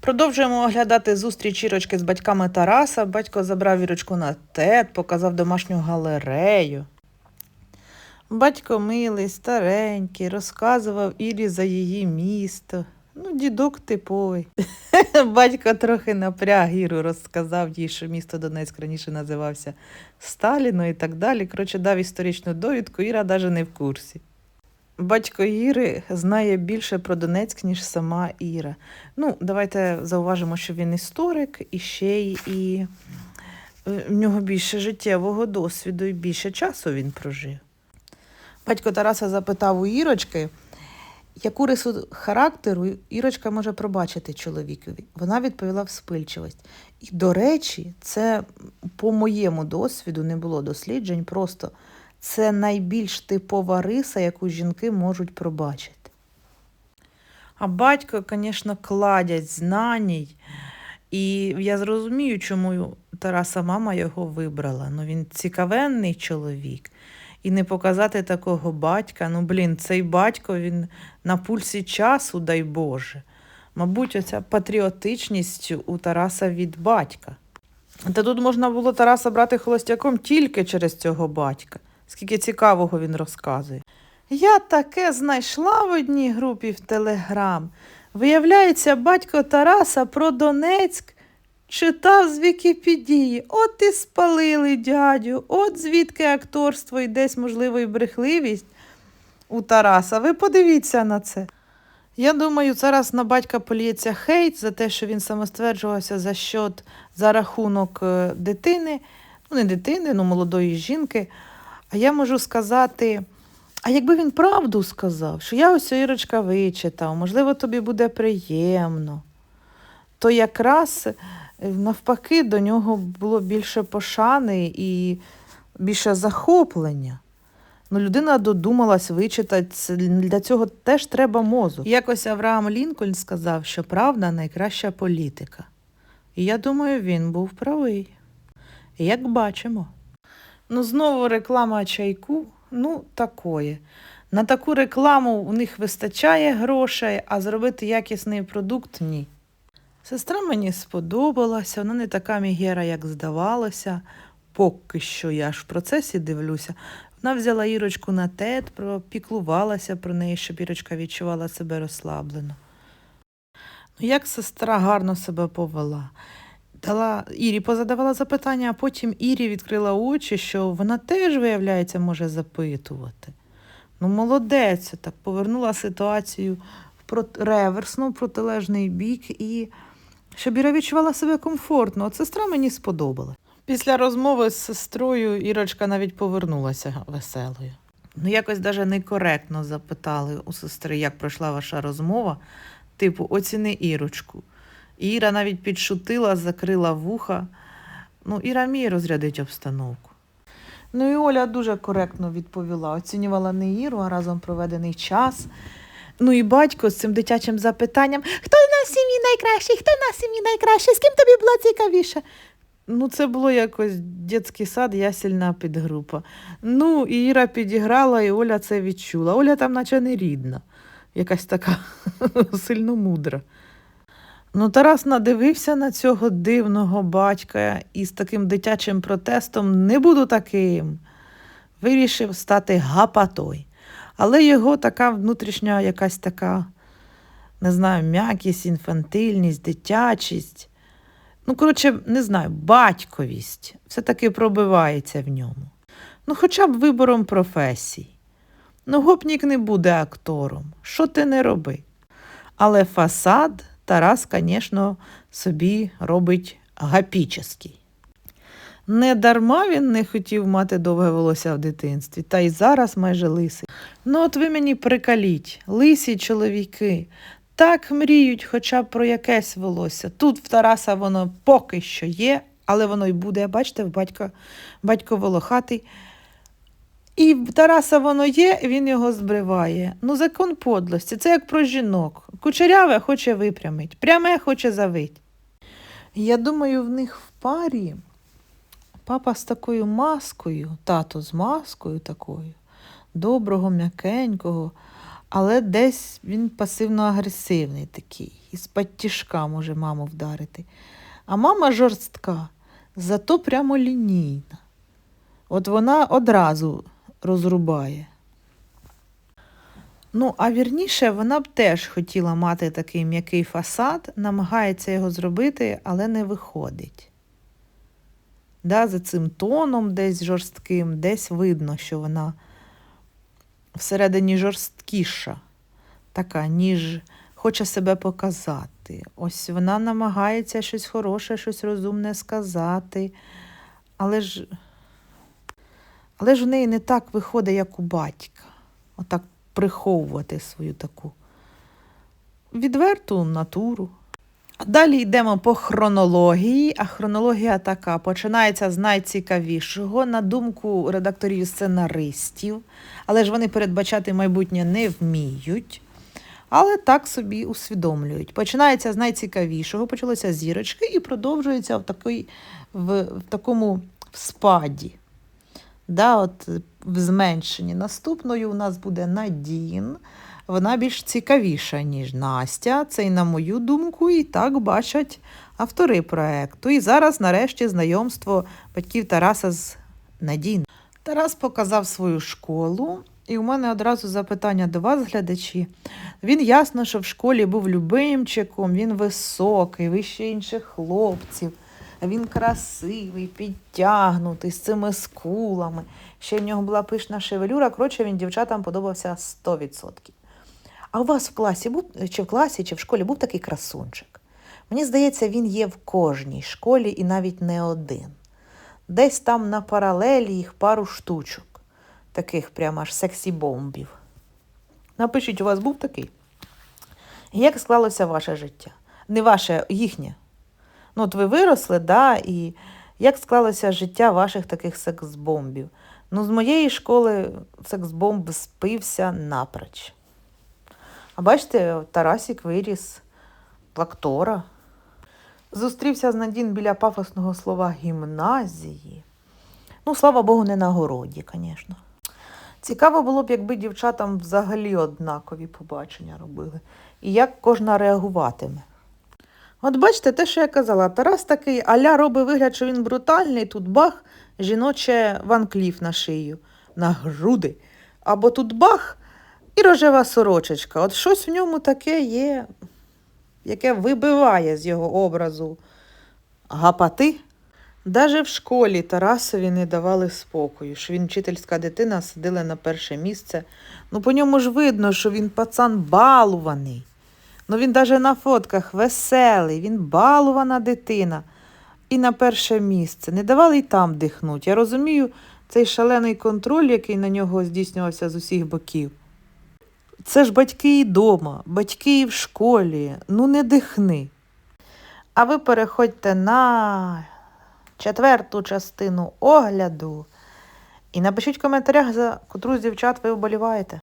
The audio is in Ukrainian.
Продовжуємо оглядати зустріч Ірочки з батьками Тараса. Батько забрав Ірочку на тет, показав домашню галерею. Батько милий, старенький, розказував Ірі за її місто. Ну, дідок типовий. Батько трохи напряг Іру, розказав їй, що місто Донецьк раніше називався Сталіно і так далі. Коротше, дав історичну довідку, Іра навіть не в курсі. Батько Іри знає більше про Донецьк, ніж сама Іра. Ну, давайте зауважимо, що він історик і ще й і е, в нього більше життєвого досвіду і більше часу він прожив. Батько Тараса запитав у Ірочки, яку рису характеру Ірочка може пробачити чоловікові. Вона відповіла вспильчивість. І, до речі, це по моєму досвіду не було досліджень, просто це найбільш типова риса, яку жінки можуть пробачити. А батько, звісно, кладять знаній. І я зрозумію, чому Тараса мама його вибрала. Ну, він цікавенний чоловік. І не показати такого батька. Ну, блін, цей батько він на пульсі часу, дай Боже. Мабуть, оця патріотичність у Тараса від батька. Та тут можна було Тараса брати холостяком тільки через цього батька. Скільки цікавого він розказує. Я таке знайшла в одній групі в Телеграм. Виявляється, батько Тараса про Донецьк читав з Вікіпедії. От і спалили дядю, от звідки акторство і десь, можливо, і брехливість у Тараса. Ви подивіться на це. Я думаю, зараз на батька поліється хейт за те, що він самостверджувався за счет, за рахунок е, дитини, ну не дитини, ну молодої жінки. А я можу сказати, а якби він правду сказав, що я ось Ірочка вичитав, можливо, тобі буде приємно, то якраз е, навпаки до нього було більше пошани і більше захоплення. Ну, людина додумалась вичитати, для цього теж треба мозок. Якось Авраам Лінкольн сказав, що правда найкраща політика. І я думаю, він був правий. Як бачимо. Ну, знову реклама чайку, ну, такое. На таку рекламу у них вистачає грошей, а зробити якісний продукт ні. Сестра мені сподобалася, вона не така мігера, як здавалося. Поки що я ж в процесі дивлюся. Вона взяла Ірочку на тет, пропіклувалася про неї, щоб Ірочка відчувала себе розслаблено. Ну, як сестра гарно себе повела. Дала Ірі позадавала запитання, а потім Ірі відкрила очі, що вона теж, виявляється, може запитувати. Ну, молодець, так повернула ситуацію в реверсно, в протилежний бік, і щоб Іра відчувала себе комфортно. От сестра мені сподобала. Після розмови з сестрою Ірочка навіть повернулася веселою. Ну, якось даже некоректно запитали у сестри, як пройшла ваша розмова. Типу, оціни Ірочку. Іра навіть підшутила, закрила вуха. Ну, Іра вміє розрядити обстановку. Ну і Оля дуже коректно відповіла. Оцінювала не Іру, а разом проведений час. Ну і батько з цим дитячим запитанням: хто на сім'ї найкращий, хто на сім'ї найкращий, з ким тобі було цікавіше? Ну, це було якось дитячий сад, ясельна підгрупа. Ну, і Іра підіграла, і Оля це відчула. Оля там, наче не рідна, якась така сильно мудра. Ну, Тарас надивився на цього дивного батька і з таким дитячим протестом не буду таким. Вирішив стати гапатой. Але його така внутрішня якась така, не знаю, м'якість, інфантильність, дитячість. Ну, коротше, не знаю, батьковість все-таки пробивається в ньому. Ну, хоча б вибором професій. Ну, гопнік не буде актором. Що ти не роби? Але фасад Тарас, звісно, собі робить гапіческий. Не дарма він не хотів мати довге волосся в дитинстві, та й зараз майже лисий. Ну, от ви мені прикаліть, лисі чоловіки, так мріють хоча б про якесь волосся. Тут в Тараса воно поки що є, але воно й буде. Бачите, в батька, батько волохатий. І Тараса воно є, він його збриває. Ну, закон подлості, це як про жінок. Кучеряве хоче випрямить, пряме хоче завить. Я думаю, в них в парі папа з такою маскою, тато з маскою такою, доброго, м'якенького, Але десь він пасивно-агресивний такий, із-пад тішка може маму вдарити. А мама жорстка, зато прямо лінійна. От вона одразу розрубає. Ну, а вірніше, вона б теж хотіла мати такий м'який фасад, намагається його зробити, але не виходить. Да, за цим тоном десь жорстким, десь видно, що вона всередині жорсткіша, така, ніж хоче себе показати. Ось вона намагається щось хороше, щось розумне сказати, але ж, але ж в неї не так виходить, як у батька. Отак приховувати свою таку відверту натуру. Далі йдемо по хронології, а хронологія така починається з найцікавішого, на думку редакторів сценаристів, але ж вони передбачати майбутнє не вміють, але так собі усвідомлюють. Починається з найцікавішого, почалося зірочки і продовжується в, такий, в, в такому спаді. Да, от в зменшенні. Наступною у нас буде Надін. Вона більш цікавіша, ніж Настя. Це і на мою думку, і так бачать автори проекту. І зараз, нарешті, знайомство батьків Тараса з Надін. Тарас показав свою школу, і у мене одразу запитання до вас, глядачі. Він ясно, що в школі був любимчиком, він високий, вище інших хлопців. Він красивий, підтягнутий, з цими скулами. Ще в нього була пишна шевелюра. Коротше, він дівчатам подобався 100%. А у вас в класі був, чи в класі, чи в школі був такий красунчик? Мені здається, він є в кожній школі і навіть не один. Десь там на паралелі їх пару штучок, таких прямо аж сексі-бомбів. Напишіть, у вас був такий? Як склалося ваше життя? Не ваше, їхнє. Ну, от ви виросли, да, і як склалося життя ваших таких секс-бомбів? Ну, з моєї школи секс-бомб спився напроч. А бачите, Тарасік виріс плактора. Зустрівся з Надін біля пафосного слова гімназії. Ну, слава Богу, не на городі, звісно. Цікаво було б, якби дівчатам взагалі однакові побачення робили. І як кожна реагуватиме. От бачите, те, що я казала, Тарас такий аля робить вигляд, що він брутальний, тут бах, жіноче ванкліф на шию, на груди. Або тут бах і рожева сорочечка. От щось в ньому таке є, яке вибиває з його образу гапати. Даже в школі Тарасові не давали спокою, що він вчительська дитина сиділа на перше місце. Ну, по ньому ж видно, що він пацан балуваний. Ну він навіть на фотках веселий, він балувана дитина. І на перше місце. Не давали й там дихнути. Я розумію цей шалений контроль, який на нього здійснювався з усіх боків. Це ж батьки і дома, батьки і в школі. Ну не дихни. А ви переходьте на четверту частину огляду і напишіть в коментарях, за котру з дівчат ви вболіваєте.